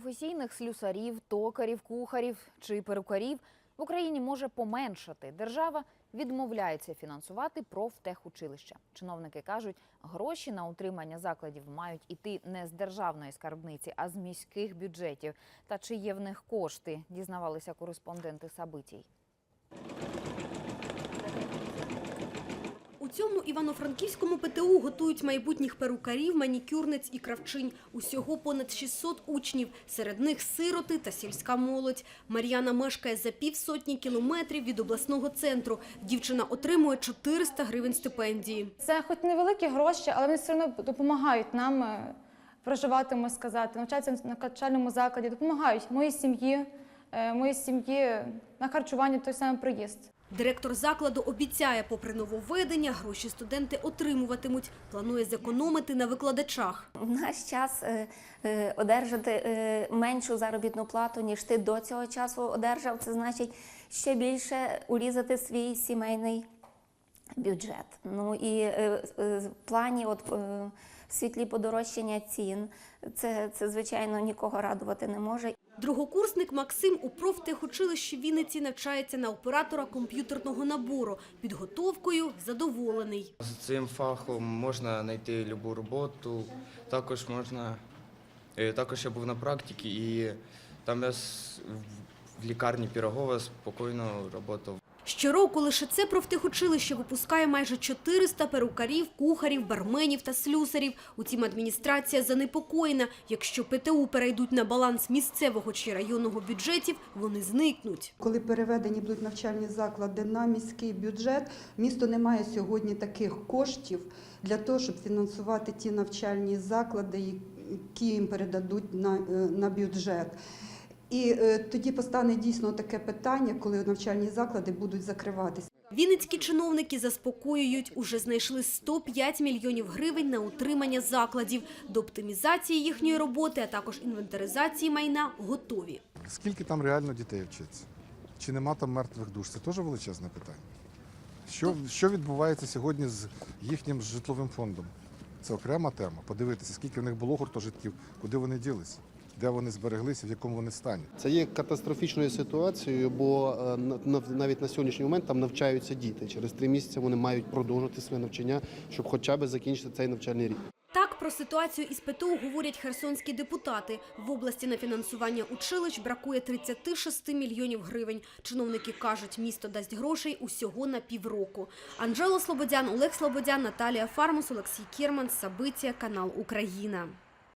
професійних слюсарів, токарів, кухарів чи перукарів в Україні може поменшати. Держава відмовляється фінансувати профтехучилища. Чиновники кажуть, гроші на утримання закладів мають іти не з державної скарбниці, а з міських бюджетів. Та чи є в них кошти, дізнавалися кореспонденти Сабитій. У цьому івано-франківському ПТУ готують майбутніх перукарів, манікюрниць і кравчинь. Усього понад 600 учнів. Серед них сироти та сільська молодь. Мар'яна мешкає за півсотні кілометрів від обласного центру. Дівчина отримує 400 гривень стипендії. Це хоч невеликі гроші, але вони все одно допомагають нам е, проживати, можна сказати, навчатися на навчальному закладі, допомагають моїй сім'ї, е, моїй сім'ї на харчування той самий приїзд. Директор закладу обіцяє, попри нововведення, гроші студенти отримуватимуть. Планує зекономити на викладачах. В наш час е, е, одержати е, меншу заробітну плату, ніж ти до цього часу одержав, це значить ще більше урізати свій сімейний бюджет. Ну і в плані, от світлі подорожчання цін, це, це звичайно нікого радувати не може. Другокурсник Максим у профтехучилищі Вінниці навчається на оператора комп'ютерного набору. Підготовкою задоволений. З цим фахом можна знайти будь-яку роботу. Також можна. е, Також я був на практиці і там я в- в лікарні Пірогова спокійно працював. Щороку лише це профтехучилище випускає майже 400 перукарів, кухарів, барменів та слюсарів. Утім, адміністрація занепокоєна. Якщо ПТУ перейдуть на баланс місцевого чи районного бюджетів, вони зникнуть. Коли переведені будуть навчальні заклади на міський бюджет, місто не має сьогодні таких коштів для того, щоб фінансувати ті навчальні заклади, які їм передадуть на, е, на бюджет. І е, тоді постане дійсно таке питання, коли навчальні заклади будуть закриватися. Вінницькі чиновники заспокоюють, уже знайшли 105 мільйонів гривень на утримання закладів. До оптимізації їхньої роботи, а також інвентаризації майна готові. Скільки там реально дітей вчиться? Чи нема там мертвих душ? Це теж величезне питання. Що, що відбувається сьогодні з їхнім житловим фондом? Це окрема тема. Подивитися, скільки в них було гуртожитків, куди вони ділися, де вони збереглися, в якому вони стані. Це є катастрофічною ситуацією, бо е, на- на- навіть на сьогоднішній момент там навчаються діти. Через три місяці вони мають продовжити своє навчання, щоб хоча б закінчити цей навчальний рік. Так про ситуацію із ПТУ говорять херсонські депутати. В області на фінансування училищ бракує 36 мільйонів гривень. Чиновники кажуть, місто дасть грошей усього на півроку. Анжела Слободян, Олег Слободян, Наталія Фармус, Олексій Кірман, Сабиття, канал Україна.